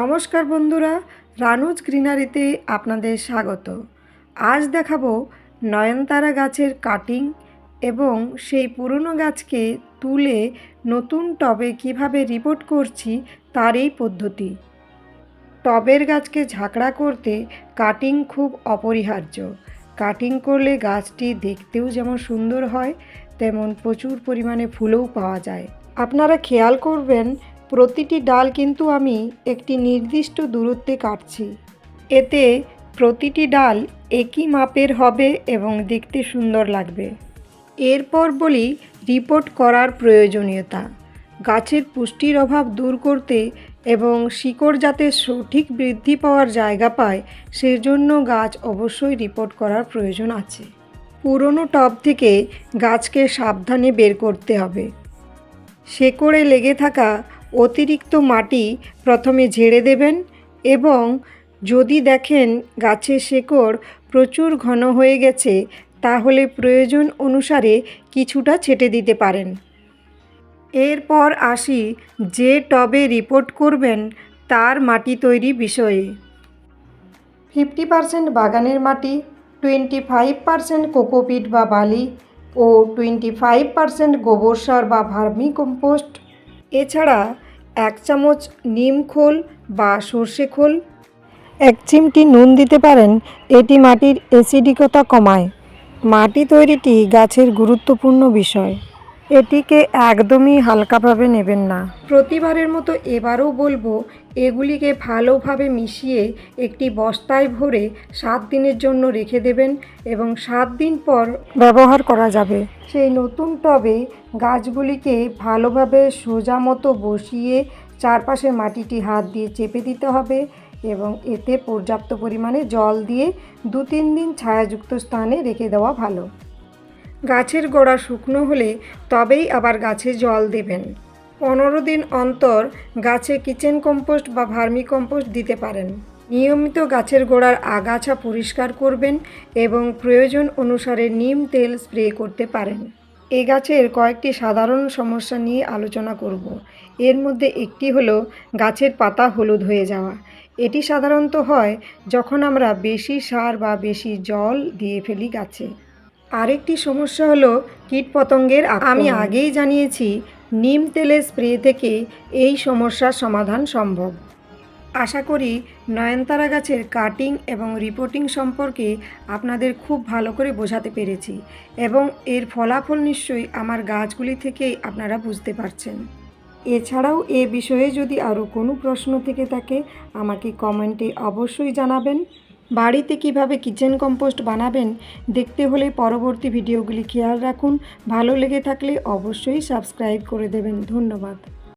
নমস্কার বন্ধুরা, রানুজ গ্রিনারিতে আপনাদের স্বাগত। আজ দেখাবো নয়নতারা গাছের কাটিং এবং সেই পুরনো গাছকে তুলে নতুন টবে কীভাবে রিপোর্ট করছি তার এই পদ্ধতি। টবের গাছকে ঝাঁকড়া করতে কাটিং খুব অপরিহার্য। কাটিং করলে গাছটি দেখতেও যেমন সুন্দর হয়, তেমন প্রচুর পরিমাণে ফুলও পাওয়া যায়। আপনারা খেয়াল করবেন প্রতিটি ডাল কিন্তু আমি একটি নির্দিষ্ট দূরত্বে কাটছি। এতে প্রতিটি ডাল একই মাপের হবে এবং দেখতে সুন্দর লাগবে। এরপর বলি রিপোর্ট করার প্রয়োজনীয়তা। গাছের পুষ্টির অভাব দূর করতে এবং শিকড় যাতে সঠিক বৃদ্ধি পাওয়ার জায়গা পায়, সেজন্য গাছ অবশ্যই রিপোর্ট করার প্রয়োজন আছে। পুরনো টব থেকে গাছকে সাবধানে বের করতে হবে। শেকড়ে লেগে থাকা অতিরিক্ত মাটি প্রথমে ঝেড়ে দেবেন এবং যদি দেখেন গাছের শেকড় প্রচুর ঘন হয়ে গেছে, তাহলে প্রয়োজন অনুসারে কিছুটা ছেটে দিতে পারেন। এরপর আসি যে টবে রিপোর্ট করবেন তার মাটি তৈরি বিষয়ে। ফিফটি পারসেন্ট বাগানের মাটি, টোয়েন্টি ফাইভ পারসেন্ট কোকোপিট বা বালি ও টোয়েন্টি ফাইভ পারসেন্ট গোবর সার বা ভার্মি কম্পোস্ট। এছাড়া এক চামচ নিম খোল বা সর্ষে খোল। এক চিমটি নুন দিতে পারেন, এটি মাটির অ্যাসিডিকতা কমায়। মাটি তৈরিটি গাছের গুরুত্বপূর্ণ বিষয়। এটিকে একদমই হালকাভাবে নেবেন না। প্রতিবারের মতো এবারও বলব এগুলিকে ভালোভাবে মিশিয়ে একটি বস্তায় ভরে সাত দিনের জন্য রেখে দেবেন এবং সাত দিন পর ব্যবহার করা যাবে। সেই নতুন টবে গাছগুলিকে ভালোভাবে সোজা মতো বসিয়ে চারপাশে মাটিটি হাত দিয়ে চেপে দিতে হবে এবং এতে পর্যাপ্ত পরিমাণে জল দিয়ে দু তিন দিন ছায়াযুক্ত স্থানে রেখে দেওয়া ভালো। গাছের গোড়া শুকনো হলে তবেই আবার গাছে জল দেবেন। পনেরো দিন অন্তর গাছে কিচেন কম্পোস্ট বা ভার্মি কম্পোস্ট দিতে পারেন। নিয়মিত গাছের গোড়ার আগাছা পরিষ্কার করবেন এবং প্রয়োজন অনুসারে নিম তেল স্প্রে করতে পারেন। এ গাছের কয়েকটি সাধারণ সমস্যা নিয়ে আলোচনা করব। এর মধ্যে একটি হলো গাছের পাতা হলুদ হয়ে যাওয়া। এটি সাধারণত হয় যখন আমরা বেশি সার বা বেশি জল দিয়ে ফেলি গাছে। আরেকটি সমস্যা হলো কীটপতঙ্গের। আমি আগেই জানিয়েছি নিম তেলের স্প্রে থেকে এই সমস্যার সমাধান সম্ভব। আশা করি নয়নতারা গাছের কাটিং এবং রিপোর্টিং সম্পর্কে আপনাদের খুব ভালো করে বোঝাতে পেরেছি এবং এর ফলাফল নিশ্চয়ই আমার গাছগুলি থেকেই আপনারা বুঝতে পারছেন। এছাড়াও এ বিষয়ে যদি আরও কোনো প্রশ্ন থেকে থাকে আমাকে কমেন্টে অবশ্যই জানাবেন। বাড়িতে কীভাবে কিচেন কম্পোস্ট বানাবেন দেখতে হলে পরবর্তী ভিডিওগুলি খেয়াল রাখুন। ভালো লেগে থাকলে অবশ্যই সাবস্ক্রাইব করে দেবেন। ধন্যবাদ।